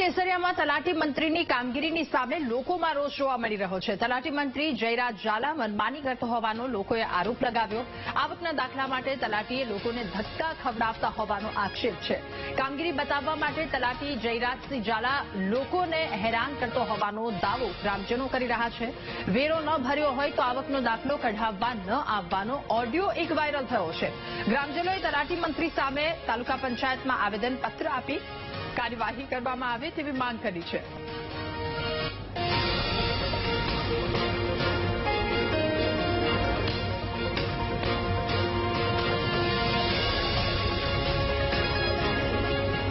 કેસરિયામાં તલાટી મંત્રીની કામગીરીની સામે લોકોમાં રોષ જોવા મળી રહ્યો છે. તલાટી મંત્રી જયરાજ ઝાલા મનમાની કરતો હોવાનો લોકોએ આરોપ લગાવ્યો. આવકના દાખલા માટે તલાટીએ લોકોને ધક્કા ખવડાવતા હોવાનો આક્ષેપ છે. કામગીરી બતાવવા માટે તલાટી જયરાજસિંહ ઝાલા લોકોને હેરાન કરતો હોવાનો દાવો ગ્રામજનો કરી રહ્યા છે. વેરો ન ભર્યો હોય તો આવકનો દાખલો કઢાવવા ન આવવાનો ઓડિયો એક વાયરલ થયો છે. ગ્રામજનોએ તલાટી મંત્રી સામે તાલુકા પંચાયતમાં આવેદનપત્ર આપી કાર્યવાહી કરવામાં આવે તેવી માંગ કરી છે.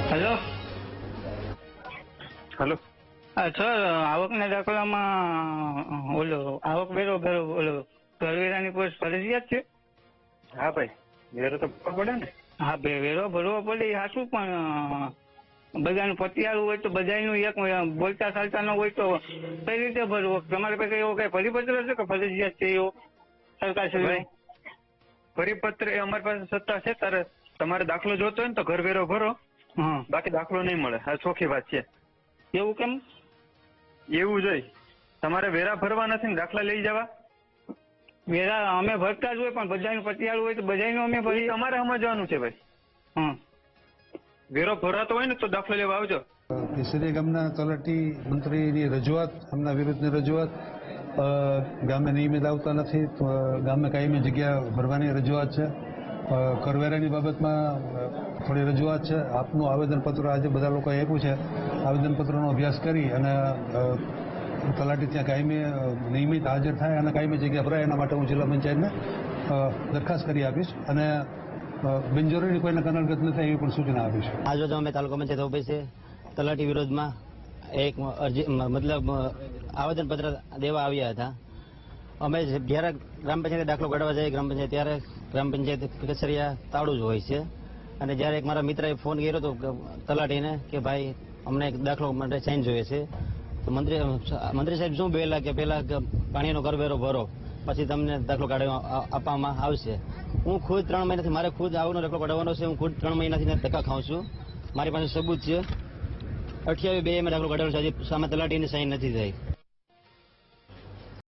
હેલો હેલો સર આવકના દાખલામાં ઓલો આવક વેરો ભરો ઓલો કરવેરાની પોસ્ટ ફરજિયાત છે? હા ભાઈ વેરો તો ભરવો પડે ને. હા ભાઈ વેરો ભરવો પડે એ સાચું પણ બધાનું પતિયાળું હોય તો બધાનું એક બોલતા ચાલતા ન હોય તો કઈ રીતે ભરવો? તમારે પાસે એવો કઈ પરિપત્ર છે કે ફરજિયાત છે એવો? સરકાર ભાઈ પરિપત્ર એ અમારી પાસે સત્તા છે તારે તમારે દાખલો જોતો હોય ને તો ઘર વેરો ભરો બાકી દાખલો નહીં મળે. આ ચોખ્ખી વાત છે. એવું કેમ? એવું જોઈ તમારે વેરા ભરવા નથી ને દાખલા લઈ જવા? વેરા અમે ભરતા જ હોય પણ બધાનું પતિયાળું હોય તો બધાનું અમે ભરી અમારે સમજવાનું છે ભાઈ. હા. વેરો ભરાતો હોય ને તો દાખલો લેવા આવજો. કેસરિયા ગામના તલાટી મંત્રીની રજૂઆત, એમના વિરુદ્ધની રજૂઆત ગામે નિયમિત આવતા નથી ગામે કાયમી જગ્યા ભરવાની રજૂઆત છે. કરવેરાની બાબતમાં થોડી રજૂઆત છે. આપનું આવેદનપત્ર આજે બધા લોકોએ આપ્યું છે. આવેદનપત્રનો અભ્યાસ કરી અને તલાટી ત્યાં કાયમી નિયમિત હાજર થાય અને કાયમી જગ્યા ભરાય એના માટે હું જિલ્લા પંચાયતને દરખાસ્ત કરી આપીશ. અને બિનજરૂરી કોઈને કનડગત ન થાય એવી પણ સૂચના આપીશ આજ રોજ અમે તાલુકા પંચાયત ઓફિસે તલાટી વિરોધમાં એક અરજી મતલબ આવેદનપત્ર દેવા આવ્યા હતા. અમે જ્યારે ગ્રામ પંચાયતે દાખલો કાઢવા જઈએ ગ્રામ પંચાયત, ત્યારે ગ્રામ પંચાયત કચરિયા તાળું જ હોય છે. અને જ્યારે એક મારા મિત્રએ ફોન કર્યો હતો તલાટીને કે ભાઈ, અમને એક દાખલો માટે સાઈન જોઈએ છે. તો મંત્રી મંત્રી સાહેબ શું પહેલા કે પહેલાં પાણીનો કરવેરો ભરો, પછી તમને દાખલો કાઢવા આપવામાં આવશે. હું ખુદ ત્રણ મહિનાથી મારે ખુદ આવનો રેકોર્ડ કાઢવાનો છે. હું ખુદ ત્રણ મહિનાથી ધક્કા ખાઉં છું. મારી પાસે સબૂત છે. અઠ્યાવીસ બે મેં દાખલો કાઢવાનો છે. હજી સામે તલાટીની સાઈન નથી થઈ.